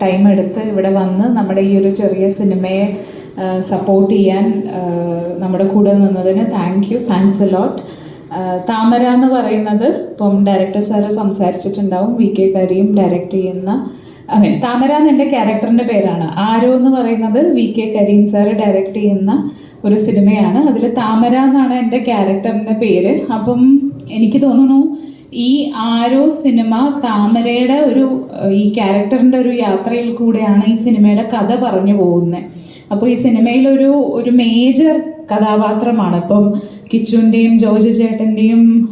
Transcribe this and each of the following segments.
Time എടുത്ത് ഇവിടെ വന്ന് നമ്മുടെ ഈ ഒരു ചെറിയ സിനിമയെ സപ്പോർട്ട് ചെയ്യാൻ നമ്മുടെ കൂടെ നിന്നതിന് thank you thanks a lot Thamara എന്ന് പറയുന്നത് ഇപ്പം ഡയറക്ടർ സാറ് സംസാരിച്ചിട്ടുണ്ടാവും വി കെ കരിയും ഡയറക്റ്റ് ചെയ്യുന്ന ഐ മീൻ താമര എന്ന് എന്റെ ക്യാരക്ടറിന്റെ പേരാണ്. ആരോ എന്ന് പറയുന്നത് V K Kareem sir direct ചെയ്യുന്ന ഒരു സിനിമയാണ്. അതിൽ താമര എന്നാണ് എന്റെ ക്യാരക്ടറിന്റെ പേര്. അപ്പം എനിക്ക് തോന്നുന്നു ഈ ആരോ സിനിമ താമരയുടെ ഒരു ഈ ക്യാരക്ടറിന്റെ ഒരു യാത്രയിൽ കൂടെയാണ് ഈ സിനിമയുടെ കഥ പറഞ്ഞു പോകുന്നത്. അപ്പോൾ ഈ സിനിമയിലൊരു ഒരു മേജർ കഥാപാത്രമാണ്. അപ്പം കിച്ചുവിന്റെയും ജോജ് ചേട്ടന്റെയും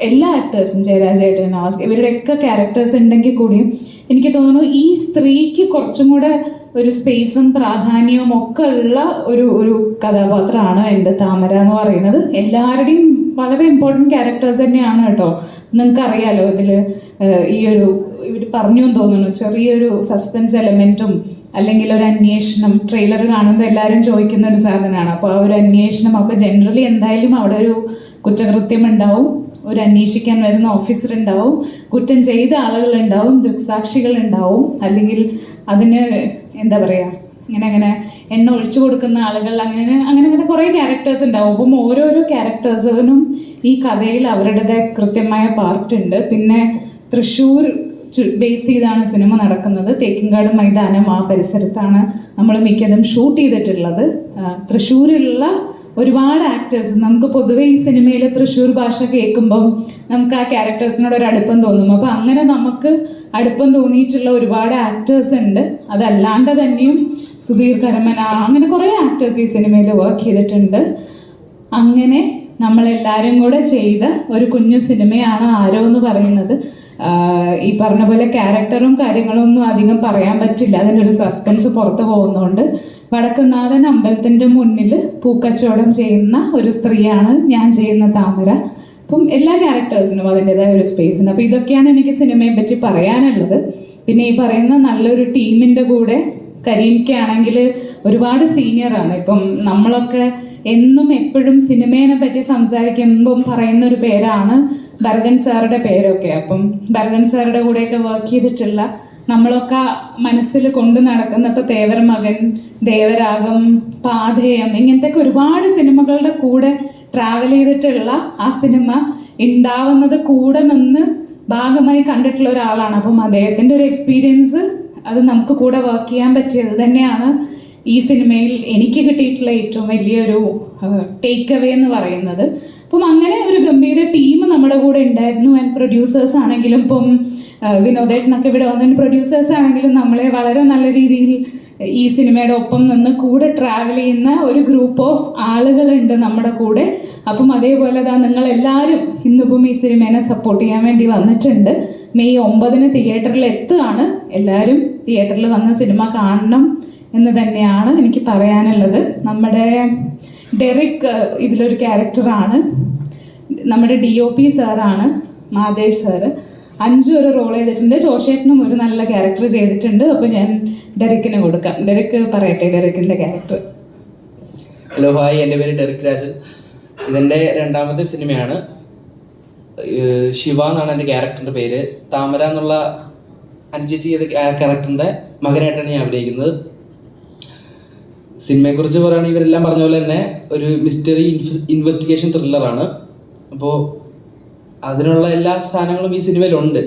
എല്ലാ ആക്ടേഴ്സും ജയരാജ് ചേട്ടൻ ആസ് ഇവരുടെയൊക്കെ ക്യാരക്ടേഴ്സ് ഉണ്ടെങ്കിൽ കൂടിയും എനിക്ക് തോന്നുന്നു ഈ സ്ത്രീക്ക് കുറച്ചും കൂടെ ഒരു സ്പേസും പ്രാധാന്യവും ഒക്കെ ഉള്ള ഒരു ഒരു കഥാപാത്രമാണ് എന്റെ താമര എന്ന് പറയുന്നത്. എല്ലാവരുടെയും വളരെ ഇമ്പോർട്ടന്റ് ക്യാരക്ടേഴ്സ് തന്നെയാണ് കേട്ടോ. നിങ്ങൾക്ക് അറിയാലോ ഇതിൽ ഈ ഒരു ഇവർ പറഞ്ഞു തോന്നുന്നു ചെറിയൊരു സസ്പെൻസ് എലമെന്റും അല്ലെങ്കിൽ ഒരു അന്വേഷണം ട്രെയിലർ കാണുമ്പോൾ എല്ലാവരും ചോദിക്കുന്ന ഒരു സാധനമാണ്. അപ്പോൾ ആ ഒരു അന്വേഷണം അപ്പോൾ ജനറലി എന്തായാലും അവിടെ ഒരു കുറ്റകൃത്യം ഉണ്ടാവും ഒരു അന്വേഷിക്കാൻ വരുന്ന ഓഫീസർ ഉണ്ടാവും കുറ്റം ചെയ്ത ആളുകൾ ഉണ്ടാവും ദൃക്സാക്ഷികൾ ഉണ്ടാവും അല്ലെങ്കിൽ അതിന് എന്താ പറയുക ഇങ്ങനെ അങ്ങനെ എണ്ണ ഒഴിച്ചു കൊടുക്കുന്ന ആളുകൾ അങ്ങനെ അങ്ങനെ അങ്ങനെ കുറേ ക്യാരക്ടേഴ്സ് ഉണ്ടാവും. അപ്പം ഓരോരോ ക്യാരക്ടേഴ്സിനും ഈ കഥയിൽ അവരുടേതായ കൃത്യമായ പാർട്ട് ഉണ്ട്. പിന്നെ തൃശ്ശൂർ ബേസ് ചെയ്താണ് സിനിമ നടക്കുന്നത്. തേക്കിൻകാട് മൈതാനം ആ പരിസരത്താണ് നമ്മൾ മിക്കതും ഷൂട്ട് ചെയ്തിട്ടുള്ളത്. തൃശ്ശൂരിലുള്ള ഒരുപാട് ആക്ടേഴ്സ് നമുക്ക് പൊതുവെ ഈ സിനിമയിൽ തൃശ്ശൂർ ഭാഷ കേൾക്കുമ്പം നമുക്ക് ആ ക്യാരക്ടേഴ്സിനോട് ഒരു അടുപ്പം തോന്നും. അപ്പോൾ അങ്ങനെ നമുക്ക് അടുപ്പം തോന്നിയിട്ടുള്ള ഒരുപാട് ആക്ടേഴ്സ് ഉണ്ട്. അതല്ലാണ്ട് തന്നെയും സുധീർ കരമന അങ്ങനെ കുറേ ആക്ടേഴ്സ് ഈ സിനിമയിൽ വർക്ക് ചെയ്തിട്ടുണ്ട്. അങ്ങനെ നമ്മളെല്ലാവരും കൂടെ ചെയ്ത ഒരു കുഞ്ഞു സിനിമയാണ് ആരോ എന്ന് പറയുന്നത്. ഈ പറഞ്ഞ പോലെ ക്യാരക്ടറും കാര്യങ്ങളും ഒന്നും അധികം പറയാൻ പറ്റില്ല. അതിന്റെ ഒരു സസ്പെൻസ് പുറത്ത് പോകുന്നതുകൊണ്ട് വടക്കുന്നാഥൻ അമ്പലത്തിന്റെ മുന്നിൽ പൂക്കച്ചവടം ചെയ്യുന്ന ഒരു സ്ത്രീയാണ് ഞാൻ ചെയ്യുന്ന താമര. അപ്പം എല്ലാ ക്യാരക്ടേഴ്സിനും അതിന്റെതായ ഒരു സ്പേസ് ഉണ്ട്. അപ്പോൾ ഇതൊക്കെയാണ് എനിക്ക് സിനിമയെ പറ്റി പറയാനുള്ളത്. പിന്നെ ഈ പറയുന്ന നല്ലൊരു ടീമിന്റെ കൂടെ കരീംക്കാണെങ്കിൽ ഒരുപാട് സീനിയറാണ് ഇപ്പം നമ്മളൊക്കെ എന്നും എപ്പോഴും സിനിമേനെ പറ്റി സംസാരിക്കുമ്പം പറയുന്ന ഒരു പേരാണ് ഭരതൻ സാറുടെ പേരൊക്കെ. അപ്പം ഭരതൻ സാറുടെ കൂടെയൊക്കെ വർക്ക് ചെയ്തിട്ടുള്ള നമ്മളൊക്കെ മനസ്സിൽ കൊണ്ടു നടക്കുന്ന ഇപ്പോൾ തേവർ മകൻ ദേവരാഗം പാഥേയം ഇങ്ങനത്തെ ഒരുപാട് സിനിമകളുടെ കൂടെ ട്രാവൽ ചെയ്തിട്ടുള്ള ആ സിനിമ ഉണ്ടാവുന്നത് കൂടെ നിന്ന് ഭാഗമായി കണ്ടിട്ടുള്ള ഒരാളാണ്. അപ്പം അദ്ദേഹത്തിന്റെ ഒരു എക്സ്പീരിയൻസ് അത് നമുക്ക് കൂടെ വർക്ക് ചെയ്യാൻ പറ്റിയത് തന്നെയാണ് ഈ സിനിമയിൽ എനിക്ക് കിട്ടിയിട്ടുള്ള ഏറ്റവും വലിയൊരു ടേക്ക് അവേ എന്ന് പറയുന്നത്. അപ്പം അങ്ങനെ ഒരു ഗംഭീര ടീം നമ്മുടെ കൂടെ ഉണ്ടായിരുന്നു ആൻഡ് പ്രൊഡ്യൂസേഴ്സ് ആണെങ്കിലും ഇപ്പം വിനോദേട്ടനൊക്കെ ഇവിടെ വന്നിട്ട് പ്രൊഡ്യൂസേഴ്സ് ആണെങ്കിലും നമ്മളെ വളരെ നല്ല രീതിയിൽ ഈ സിനിമയുടെ ഒപ്പം നിന്ന് കൂടെ ട്രാവൽ ചെയ്യുന്ന ഒരു ഗ്രൂപ്പ് ഓഫ് ആളുകളുണ്ട് നമ്മുടെ കൂടെ. അപ്പം അതേപോലെ തന്നെ നിങ്ങളെല്ലാവരും ഇന്നിപ്പം ഈ സിനിമേനെ സപ്പോർട്ട് ചെയ്യാൻ വേണ്ടി വന്നിട്ടുണ്ട്. മെയ് ഒമ്പതിന് തിയേറ്ററിൽ എത്തുകയാണ്. എല്ലാവരും തിയേറ്ററിൽ വന്ന സിനിമ കാണണം എന്ന് തന്നെയാണ് എനിക്ക് പറയാനുള്ളത്. നമ്മുടെ ഡെറിക് ഇതിലൊരു ക്യാരക്ടറാണ്. നമ്മുടെ ഡി ഒ പി സാറാണ് മാതേഷ് സാറ്. അഞ്ചു ഒരു റോൾ ചെയ്തിട്ടുണ്ട്. ജോഷേട്ടനും ഒരു നല്ല ക്യാരക്ടർ ചെയ്തിട്ടുണ്ട്. അപ്പോൾ ഞാൻ ഡെറിക്കിന് കൊടുക്കാം. ഡെറിക്ക് പറയട്ടെ ഡെറിക്കിന്റെ ക്യാരക്ടർ ഹലോ ഹായ് എന്റെ പേര് ഡെറിക് രാജൻ. ഇതെന്റെ രണ്ടാമത്തെ സിനിമയാണ്. ശിവ എന്നാണ് എന്റെ ക്യാരക്ടറിന്റെ പേര്. താമര എന്നുള്ള അനുചേച്ചി ചെയ്ത ക്യാരക്ടറിന്റെ മകനായിട്ടാണ് ഞാൻ അഭിനയിക്കുന്നത്. സിനിമയെക്കുറിച്ച് പറയുകയാണെങ്കിൽ ഇവരെല്ലാം പറഞ്ഞ പോലെ തന്നെ ഒരു മിസ്റ്ററി ഇൻവെസ്റ്റിഗേഷൻ ത്രില്ലറാണ് അപ്പോൾ അതിനുള്ള എല്ലാ സാധനങ്ങളും ഈ സിനിമയിലുണ്ട്.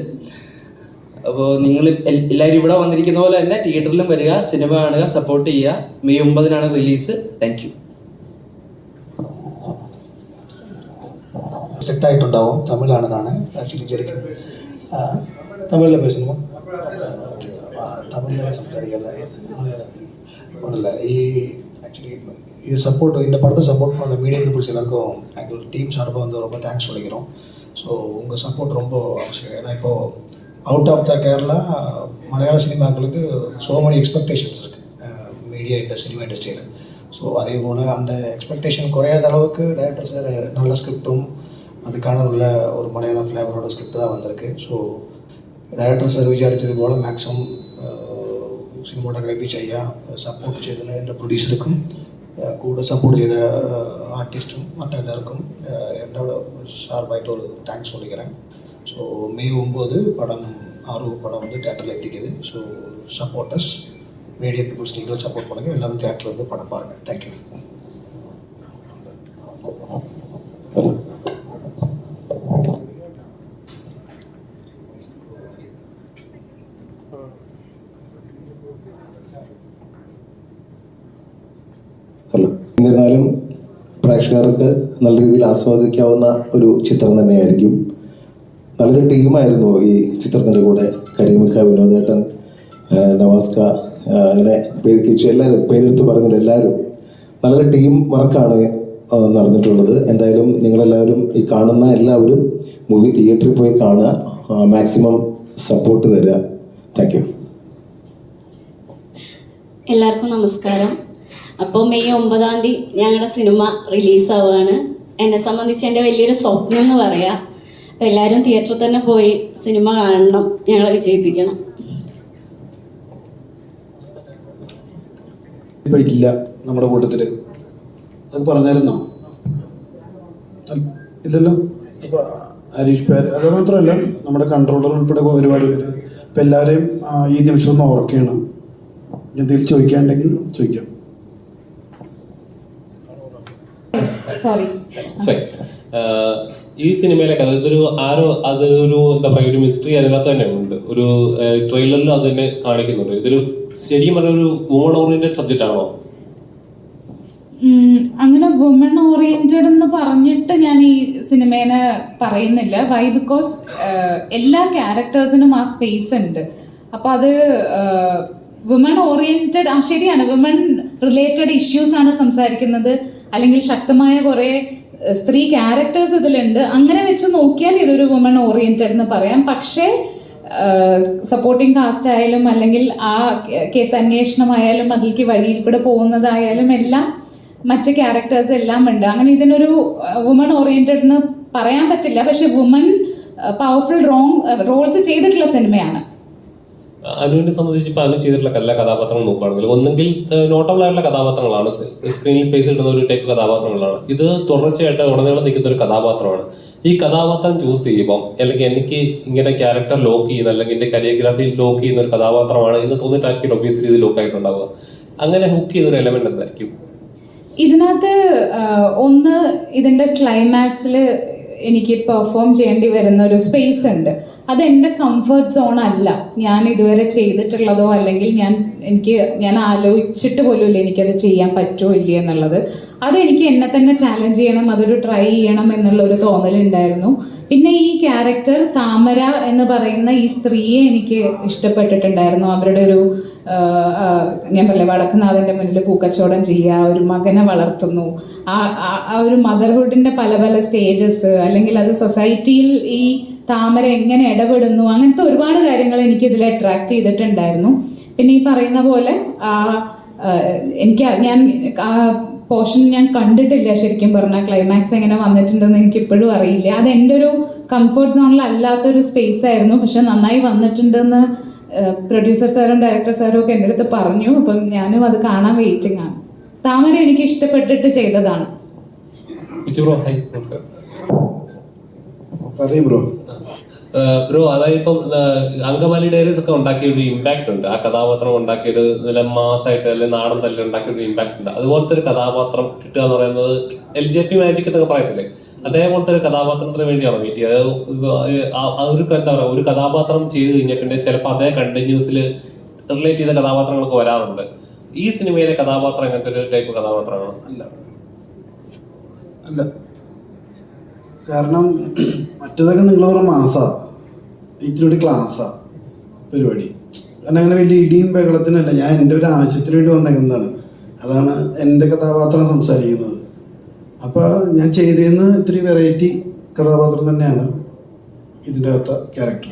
അപ്പോൾ നിങ്ങൾ എല്ലാവരും ഇവിടെ വന്നിരിക്കുന്ന പോലെ തന്നെ തിയേറ്ററിലും വരിക സിനിമ കാണുക സപ്പോർട്ട് ചെയ്യുക. മെയ് ഒമ്പതിനാണ് റിലീസ് താങ്ക് യു തെറ്റായിട്ടുണ്ടാവും. തമിഴാണെന്നാണ് ആക്ച്വലി ശരിക്കും തമിഴിലെ പേശുമ്പോൾ തമിഴിലെ സംസാരിക്കല്ലേ ஒன்றும் இ ஆக்சுவலி இது சப்போர்ட் இந்த படத்தை சப்போர்ட் பண்ண அந்த மீடியா பீப்புள்ஸ் எல்லாருக்கும் எங்களுக்கு டீம் சார்பாக வந்து ரொம்ப தேங்க்ஸ் சொல்லிக்கிறோம். ஸோ உங்கள் சப்போர்ட் ரொம்ப அவசியம். ஏன்னா இப்போது அவுட் ஆஃப் த கேரளா மலையாள சினிமாக்களுக்கு ஸோ மெனி எக்ஸ்பெக்டேஷன்ஸ் இருக்குது மீடியா இந்த சினிமா இண்டஸ்ட்ரியில் ஸோ அதே போல் அந்த எக்ஸ்பெக்டேஷன் குறையாத அளவுக்கு டேரக்டர் சார் நல்ல ஸ்கிரிப்டும் அதுக்கான உள்ள ஒரு மலையாள ஃப்ளேவரோட ஸ்கிரிப்ட் தான் வந்திருக்கு. ஸோ டேரக்டர் சார் விசாரித்தது போல் மேக்ஸிமம் സിനിമോട്ടോഗ്രാഫി ചെയ്യാൻ സപ്പോർട്ട് ചെയ്തതിന് എൻ്റെ പ്രൊഡ്യൂസർക്കും ഏഹ് കൂടെ സപ്പോർട്ട് ചെയ്ത ആർട്ടിസ്റ്റും മറ്റെല്ലാവർക്കും ഏഹ് എന്നോട് സാർബായിട്ട് ഒരു താങ്ക്സ് சொல்லிக்கிறேன் ஸோ மே ஒம்பது படம் ஆறு படம் வந்து தேட்டரில் எத்திக்குது ஸோ சப்போர்ட்டர்ஸ் மீடியா பீப்புள்ஸ் நீங்களும் சப்போர்ட் பண்ணுங்கள் எல்லாரும் தேட்டரில் வந்து படம் பாருங்கள் தேங்க்யூ എന്നിരുന്നാലും പ്രേക്ഷകർക്ക് നല്ല രീതിയിൽ ആസ്വാദിക്കാവുന്ന ഒരു ചിത്രം തന്നെയായിരിക്കും. നല്ലൊരു ടീമായിരുന്നു ഈ ചിത്രത്തിന്റെ കൂടെ കരീമിക്ക വിനോദേട്ടൻ നവാസ്ക അങ്ങനെ പേര് കിച്ചു എല്ലാവരും പേരെടുത്ത് പറഞ്ഞില്ല എല്ലാവരും നല്ലൊരു ടീം വർക്കാണ് നടന്നിട്ടുള്ളത്. എന്തായാലും നിങ്ങളെല്ലാവരും ഈ കാണുന്ന എല്ലാവരും മൂവി തിയേറ്ററിൽ പോയി കാണുക. മാക്സിമം സപ്പോർട്ട് തരിക. താങ്ക് യു എല്ലാവർക്കും നമസ്കാരം. അപ്പോൾ മെയ് ഒമ്പതാം തീയതി ഞങ്ങളുടെ സിനിമ റിലീസാവുകയാണ് എന്നെ സംബന്ധിച്ച് എന്റെ വലിയൊരു സ്വപ്നം എന്ന് പറയാം. അപ്പോൾ എല്ലാവരും തിയേറ്ററിൽ തന്നെ പോയി സിനിമ കാണണം ഞങ്ങളെ വിജയിപ്പിക്കണം. ഇല്ല നമ്മുടെ കൂട്ടത്തിൽ. അത് പറഞ്ഞായിരുന്നോ? ഇല്ലല്ലോ? അപ്പൊ ഹരീഷ് പേര് അത് മാത്രമല്ല നമ്മുടെ കൺട്രോളർ ഉൾപ്പെടെ ഒരുപാട് പേര്. അപ്പൊ എല്ലാവരെയും ഈ നിമിഷം ഒന്ന് ഓർക്കുകയാണ്. എന്തെങ്കിലും ചോദിക്കാണ്ടെങ്കിൽ ചോദിക്കാം. സോറി ഈ സിനിമയിലെ കഥ ഇതൊരു ആരോ അത് ഒരു എന്താ പറയുക ഒരു മിസ്റ്ററി അതിനകത്ത് തന്നെ ഉണ്ട്. ഒരു ട്രെയിലറിലും അത് തന്നെ കാണിക്കുന്നുണ്ട്. ഇതൊരു ശരിക്കും പറഞ്ഞ ഒരു വുമൺ ഓറിയന്റഡ് സബ്ജക്റ്റ് ആണോ? അങ്ങനെ വുമൺ ഓറിയന്റഡ് എന്ന് പറഞ്ഞിട്ട് ഞാൻ ഈ സിനിമേനെ പറയുന്നില്ല. വൈ ബിക്കോസ് എല്ലാ ക്യാരക്ടേഴ്സിനും ആ സ്പേസ് ഉണ്ട്. അപ്പോൾ അത് വുമൺ ഓറിയന്റഡ് ആ ശരിയാണ്. വുമൺ റിലേറ്റഡ് ഇഷ്യൂസ് ആണ് സംസാരിക്കുന്നത്. അല്ലെങ്കിൽ ശക്തമായ കുറേ സ്ത്രീ ക്യാരക്ടേഴ്സ് ഇതിലുണ്ട്. അങ്ങനെ വെച്ച് നോക്കിയാൽ ഇതൊരു വുമൺ ഓറിയന്റഡ് എന്ന് പറയാം. പക്ഷേ സപ്പോർട്ടിംഗ് കാസ്റ്റ് ആയാലും അല്ലെങ്കിൽ ആ കേസ് അന്വേഷണമായാലും അതിലേക്ക് വഴിയിൽ കൂടെ പോകുന്നതായാലും എല്ലാം മറ്റ് ക്യാരക്ടേഴ്സ് എല്ലാം ഉണ്ട്. അങ്ങനെ ഇതിനൊരു വുമൺ ഓറിയന്റഡ് എന്ന് പറയാൻ പറ്റില്ല. പക്ഷെ വുമൺ പവർഫുൾ റോങ് റോൾസ് ചെയ്തിട്ടുള്ള സിനിമയാണ് അനുവിനെ സംബന്ധിച്ച് ഇപ്പൊ അനു ചെയ്തിട്ടുള്ള എല്ലാ കഥാപാത്രങ്ങൾ നോക്കുകയാണെങ്കിൽ ഒന്നെങ്കിൽ നോട്ടബിൾ ആയിട്ടുള്ള കഥാപാത്രങ്ങളാണ്. സ്ക്രീനിൽ സ്പേസ് കിട്ടുന്ന ഒരു ടൈപ്പ് കഥാപാത്രങ്ങളാണ്. ഇത് തുടർച്ചയായിട്ട് ഉടനീളം നിൽക്കുന്ന ഒരു കഥാപാത്രമാണ്. ഈ കഥാപാത്രം ചൂസ് ചെയ്യുമ്പം അല്ലെങ്കിൽ എനിക്ക് ഇങ്ങനെ ക്യാരക്ടർ ലോക്ക് ചെയ്യുന്ന അല്ലെങ്കിൽ എന്റെ കരിയോഗ്രാഫി ലോക്ക് ചെയ്യുന്ന ഒരു കഥാപാത്രമാണ് എന്ന് തോന്നിയിട്ടായിരിക്കും ഒബിയസ്ലി ഇത് ലോക്ക് ആയിട്ടുണ്ടാവുക. അങ്ങനെ ഹുക്ക് ചെയ്തൊരു എലമെന്റ് എന്തായിരിക്കും? ഇതിനകത്ത് ഒന്ന് ഇതിന്റെ ക്ലൈമാക്സിൽ എനിക്ക് പെർഫോം ചെയ്യേണ്ടി വരുന്ന ഒരു സ്പേസ് ഉണ്ട്. അത് എന്റെ കംഫർട്ട് സോൺ അല്ല. ഞാൻ ഇതുവരെ ചെയ്തിട്ടുള്ളതോ അല്ലെങ്കിൽ ഞാൻ എനിക്ക് ഞാൻ ആലോചിച്ചിട്ട് പോലുമില്ല എനിക്കത് ചെയ്യാൻ പറ്റുമോ ഇല്ല എന്നുള്ളത്. അത് എനിക്ക് എന്നെ തന്നെ ചാലഞ്ച് ചെയ്യണം അതൊരു ട്രൈ ചെയ്യണം എന്നുള്ള ഒരു തോന്നലുണ്ടായിരുന്നു. പിന്നെ ഈ ക്യാരക്ടർ താമര എന്ന് പറയുന്ന ഈ സ്ത്രീയെ എനിക്ക് ഇഷ്ടപ്പെട്ടിട്ടുണ്ടായിരുന്നു. അവരുടെ ഒരു ഞാൻ പറയില്ല വടക്കുനാഥന്റെ മുന്നിൽ പൂക്കച്ചവടം ചെയ്യുക ഒരു മകനെ വളർത്തുന്നു. ആ ഒരു മദർഹുഡിന്റെ പല പല സ്റ്റേജസ് അല്ലെങ്കിൽ അത് സൊസൈറ്റിയിൽ ഈ താമര എങ്ങനെ ഇടപെടുന്നു? അങ്ങനത്തെ ഒരുപാട് കാര്യങ്ങൾ എനിക്ക് ഇതിൽ അട്രാക്ട് ചെയ്തിട്ടുണ്ടായിരുന്നു. പിന്നെ ഈ പറയുന്ന പോലെ എനിക്ക് ഞാൻ പോർഷൻ ഞാൻ കണ്ടിട്ടില്ല ശരിക്കും പറഞ്ഞാൽ ക്ലൈമാക്സ് എങ്ങനെ വന്നിട്ടുണ്ടെന്ന് എനിക്ക് ഇപ്പോഴും അറിയില്ല. അത് എന്റെ ഒരു കംഫർട്ട് സോണിലല്ലാത്തൊരു സ്പേസ് ആയിരുന്നു. പക്ഷെ നന്നായി വന്നിട്ടുണ്ടെന്ന് പ്രൊഡ്യൂസർ സാറും ഡയറക്ടർ സാറും ഒക്കെ എന്റെ അടുത്ത് പറഞ്ഞു. അപ്പം ഞാനും അത് കാണാൻ വെയിറ്റിംഗ് ആണ്. താമര എനിക്ക് ഇഷ്ടപ്പെട്ടിട്ട് ചെയ്തതാണ്. നമസ്കാരം. ബ്രോ. ബ്രോ അതായത് ഇപ്പം അങ്കമാലി ഡയറീസ് ഒക്കെ ഉണ്ടാക്കിയ ഒരു ഇമ്പാക്ട് ഉണ്ട്. ആ കഥാപാത്രം ഉണ്ടാക്കിയ ഒരു നല്ല മാസായിട്ട് അല്ലെങ്കിൽ നാടൻ തല്ലി ഉണ്ടാക്കിയ ഒരു ഇമ്പാക്ട് ഉണ്ട്. അതുപോലത്തെ ഒരു കഥാപാത്രം കിട്ടുക എന്ന് പറയുന്നത് എൽ ജെ പി മാജിക് എന്നൊക്കെ പറയത്തില്ലേ? അതേപോലത്തെ ഒരു കഥാപാത്രത്തിന് വേണ്ടിയാണോ വെയിറ്റ് ചെയ്യുക? ഒരു എന്താ പറയുക ഒരു കഥാപാത്രം ചെയ്ത് കഴിഞ്ഞാൽ പിന്നെ ചിലപ്പോൾ അതേ കണ്ടിന്യൂസിൽ റിലേറ്റ് ചെയ്ത കഥാപാത്രങ്ങളൊക്കെ വരാറുണ്ട്. ഈ സിനിമയിലെ കഥാപാത്രം അങ്ങനത്തെ ഒരു ടൈപ്പ് കഥാപാത്രമാണ്? അല്ല. അല്ല. കാരണം മറ്റേതൊക്കെ നിങ്ങൾ പറഞ്ഞ മാസാണ് ഇത്തിരി ക്ലാസ്സാണ് പരിപാടി. കാരണം അങ്ങനെ വലിയ ഇടിയും ബഹളത്തിനല്ല. ഞാൻ എന്റെ ഒരു ആവശ്യത്തിന് വേണ്ടി വന്നേക്കുന്നതാണ്. അതാണ് എന്റെ കഥാപാത്രം സംസാരിക്കുന്നത്. അപ്പോൾ ഞാൻ ചെയ്തതെന്ന് ഇത്തിരി വെറൈറ്റി കഥാപാത്രം തന്നെയാണ് ഇതിന്റെ അകത്ത ക്യാരക്ടർ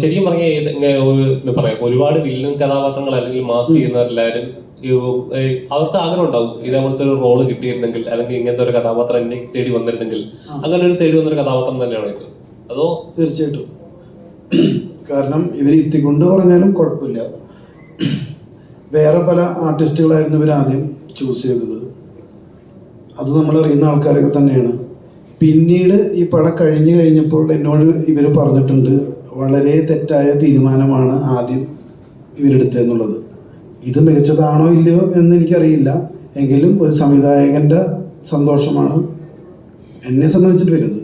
ശരിക്കും പറഞ്ഞാൽ എന്താ പറയാ. ഒരുപാട് വില്ലൻ കഥാപാത്രങ്ങൾ അല്ലെങ്കിൽ മാസ് ചെയ്യുന്നവരെല്ലാവരും അവർക്ക് ആഗ്രഹം ഉണ്ടാവും. ഇതേപോലത്തെ ഒരു റോൾ കിട്ടിയിരുന്നെങ്കിൽ അല്ലെങ്കിൽ ഇങ്ങനത്തെ ഒരു കഥാപാത്രം എന്നെ തേടി വന്നിരുന്നെങ്കിൽ അങ്ങനെ ഒരു തേടി വന്നൊരു കഥാപാത്രം തന്നെയാണോ ഇത്? അതോ തീർച്ചയായിട്ടും. കാരണം ഇവർ ഇരുത്തിക്കൊണ്ട് പറഞ്ഞാലും കുഴപ്പമില്ല. വേറെ പല ആർട്ടിസ്റ്റുകളായിരുന്നു ഇവർ ആദ്യം ചൂസ് ചെയ്തത്. അത് നമ്മൾ അറിയുന്ന ആൾക്കാരൊക്കെ തന്നെയാണ്. പിന്നീട് ഈ പടം കഴിഞ്ഞു കഴിഞ്ഞപ്പോൾ എന്നോട് ഇവർ പറഞ്ഞിട്ടുണ്ട് വളരെ തെറ്റായ തീരുമാനമാണ് ആദ്യം ഇവരെടുത്തതെന്നുള്ളത് ഇത് മികച്ചതാണോ ഇല്ലയോ എന്ന് എനിക്കറിയില്ല എങ്കിലും ഒരു സംവിധായകന്റെ സന്തോഷമാണ് എന്നെ സംബന്ധിച്ചിട്ട് വലുത്.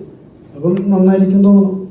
അപ്പം നന്നായിരിക്കും തോന്നുന്നു.